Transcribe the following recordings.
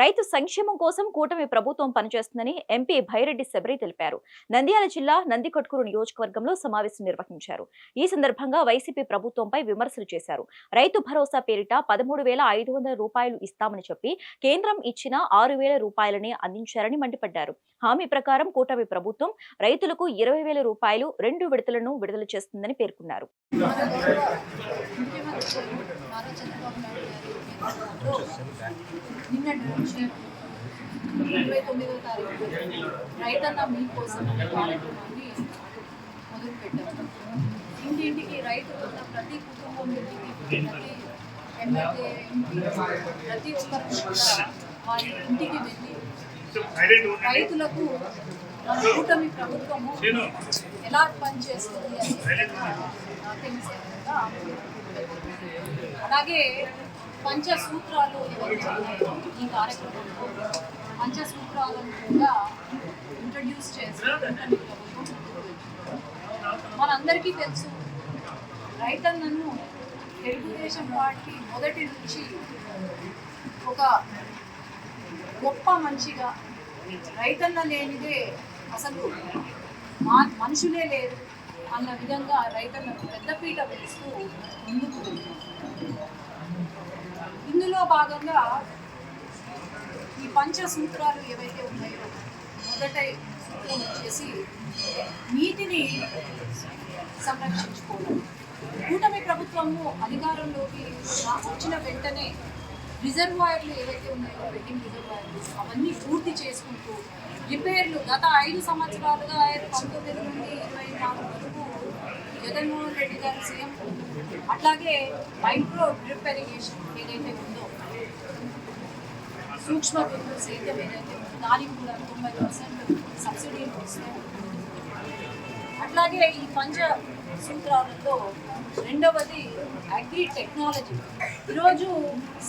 రైతు సంక్షేమం కోసం కూటమి ప్రభుత్వం పనిచేస్తుందని ఎంపీ భైరెడ్డి శబరి తెలిపారు. నంద్యాల జిల్లా నందికొట్కూరు నియోజకవర్గంలో సమావేశం నిర్వహించారు. ఈ సందర్భంగా వైసీపీ ప్రభుత్వంపై విమర్శలు చేశారు. రైతు భరోసా పేరిట పదమూడు వేల ఐదు వందల రూపాయలు ఇస్తామని చెప్పి కేంద్రం ఇచ్చిన ఆరు వేల రూపాయలని అందించారని మండిపడ్డారు. హామీ ప్రకారం కూటమి ప్రభుత్వం రైతులకు ఇరవై వేల రూపాయలు రెండు విడతలను విడుదల చేస్తుందని పేర్కొన్నారు. నిన్న ఇరవై తొమ్మిదో తారీఖు రైతన్న మీ కోసం అనే కార్యక్రమాన్ని మొదలుపెట్టాము ఇంటింటికి రైతు ఉన్న ప్రతి కుటుంబం ఇంటికి ప్రతి ఎమ్మెల్యే ఎంపీ ప్రతి ఒక్కరు కూడా వారి ఇంటికి వెళ్ళి రైతులకు మన కూటమి ప్రభుత్వము ఎలా పనిచేస్తుంది అని తెలిసే విధంగా అలాగే పంచసూత్రాలు ఈ కార్యక్రమంలో పంచసూత్రాలను కూడా ఇంట్రడ్యూస్ చేసి మనందరికీ తెలుసు రైతన్నను తెలుగుదేశం పార్టీ మొదటి నుంచి ఒక గొప్ప మంచిగా రైతన్న లేనిదే అసలు మా మనుషులే లేరు. అన్న విధంగా రైతులను పెద్దపీట వేస్తూ ముందుకు ఇందులో భాగంగా ఈ పంచ సూత్రాలు ఏవైతే ఉన్నాయో మొదట సూత్రం వచ్చేసి నీటిని సంరక్షించుకోవడం. కూటమి ప్రభుత్వము అధికారంలోకి వచ్చిన వెంటనే రిజర్వాయర్లు ఏవైతే ఉన్నాయో వెడ్డింగ్ రిజర్వాయర్లు అవన్నీ పూర్తి చేసుకుంటూ రిపేర్లు గత ఐదు సంవత్సరాలుగా పంతొమ్మిది నుండి ఇరవై నాలుగు జగన్మోహన్ రెడ్డి గారు సీఎం. అట్లాగే మైక్రో డ్రిప్ ఇరిగేషన్ ఏదైతే ఉందో సూక్ష్మ బిందు సేద్యం ఏదైతే ఉందో దానికి కూడా తొంభై పర్సెంట్ సబ్సిడీలు వస్తాయి అట్లాగే ఈ పంచ సూత్రాలలో రెండవది అగ్రి టెక్నాలజీ. ఈరోజు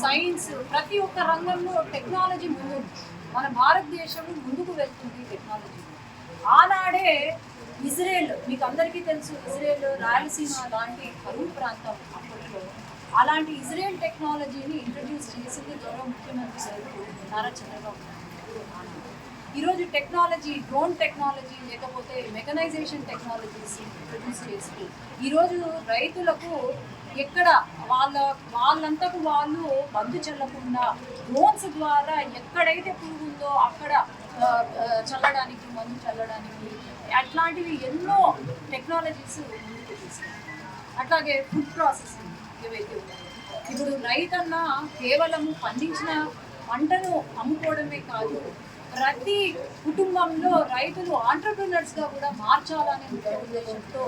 సైన్స్ ప్రతి ఒక్క రంగంలో టెక్నాలజీ ముందు మన భారతదేశం ముందుకు వెళ్తుంది టెక్నాలజీ. ఆనాడే ఇజ్రాయెల్ మీకు అందరికీ తెలుసు ఇజ్రాయెల్ రాయలసీమ లాంటి కరువు ప్రాంతం అప్పట్లో. అలాంటి ఇజ్రాయెల్ టెక్నాలజీని ఇంట్రడ్యూస్ చేసింది గౌరవ ముఖ్యమంత్రి గారు నారా చంద్రబాబు ఈరోజు టెక్నాలజీ డ్రోన్ టెక్నాలజీ లేకపోతే మెకనైజేషన్ టెక్నాలజీస్ ఇంట్రడ్యూస్ చేసి ఈరోజు రైతులకు ఎక్కడ వాళ్ళ వాళ్ళంతకు వాళ్ళు బంధు చెల్లకుండా డ్రోన్స్ ద్వారా ఎక్కడైతే పురుగు ఉందో అక్కడ చల్లడానికి మందు చల్లడానికి. అట్లాంటివి ఎన్నో టెక్నాలజీస్ ముందుకు అట్లాగే ఫుడ్ ప్రాసెసింగ్ ఏవైతే ఉన్నాయో. ఇప్పుడు రైతన్న కేవలము పండించిన పంటను అమ్ముకోవడమే కాదు ప్రతి కుటుంబంలో రైతులు ఆంటర్ప్రినర్స్గా కూడా మార్చాలనే ఉద్దేశంతో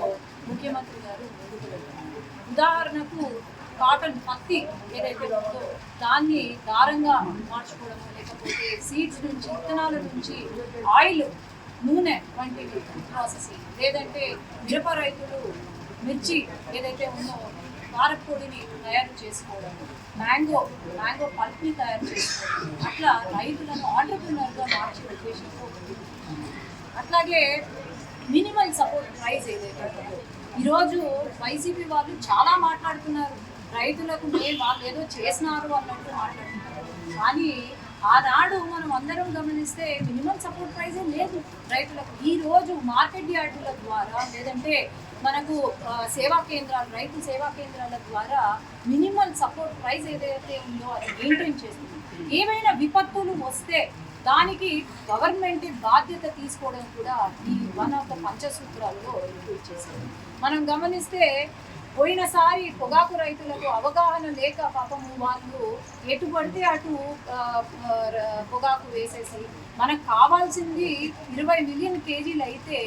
ముఖ్యమంత్రి గారు ముందుకు వెళ్తున్నారు. ఉదాహరణకు కాటన్ పత్తి ఏదైతే ఉందో దాన్ని దారంగా మార్చుకోవడం లేకపోతే సీడ్స్ నుంచి విత్తనాల నుంచి ఆయిల్ నూనె వంటివి ప్రాసెసింగ్ లేదంటే మిరప రైతులు మిర్చి ఏదైతే ఉందో కారపొడిని తయారు చేసుకోవడం మ్యాంగో మ్యాంగో పల్ప్ని తయారు చేసుకోవడం అట్లా రైతులను ఆంటర్ప్రినర్గా మార్చే ఉద్దేశంతో అట్లాగే మినిమల్ సపోర్ట్ ప్రైస్ ఏదైతే ఈరోజు వైసీపీ వాళ్ళు చాలా మాట్లాడుతున్నారు. రైతులకు మేము వాళ్ళు ఏదో చేసినారు అన్నట్టు మాట్లాడుతున్నారు. కానీ ఆనాడు మనం అందరం గమనిస్తే మినిమం సపోర్ట్ ప్రైజే లేదు. రైతులకు ఈ రోజు మార్కెట్ యార్డుల ద్వారా లేదంటే మనకు సేవా కేంద్రాలు రైతు సేవా కేంద్రాల ద్వారా మినిమం సపోర్ట్ ప్రైస్ ఏదైతే ఉందో అది మెయింటైన్ చేస్తుంది. ఏమైనా విపత్తులు వస్తే దానికి గవర్నమెంట్ బాధ్యత తీసుకోవడం కూడా ఈ వన్ ఆఫ్ ద పంచసూత్రాల్లో ఇంక్లూడ్ చేశారు. మనం గమనిస్తే పోయినసారి పొగాకు రైతులకు అవగాహన లేక పాపము వాళ్ళు ఎటు పడితే అటు పొగాకు వేసేసి మనకు కావాల్సింది ఇరవై మిలియన్ కేజీలు అయితే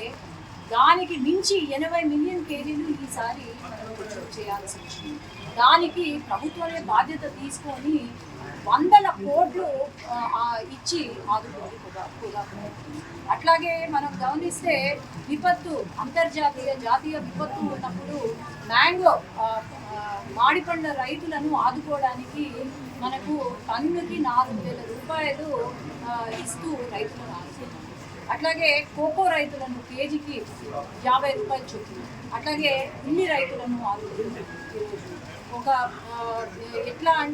దానికి మించి ఎనభై మిలియన్ కేజీలు ఈసారి మనం చేయాల్సి వచ్చింది. దానికి ప్రభుత్వమే బాధ్యత తీసుకొని వందల కోట్లు ఇచ్చి ఆదుకుంది పొగాకు అట్లాగే మనం గమనిస్తే విపత్తు అంతర్జాతీయ జాతీయ విపత్తు ఉన్నప్పుడు మ్యాంగో మాడిపండ్ల రైతులను ఆదుకోవడానికి మనకు టన్నుకి నాలుగు వేల రూపాయలు ఇస్తూ రైతులను ఆదుకున్నాం. అట్లాగే కోకో రైతులను కేజీకి యాభై రూపాయలు చొప్పున అట్లాగే ఉల్లి రైతులను ఆదుకుంటున్నాం ఈరోజు ఒక ఎట్లా అంటే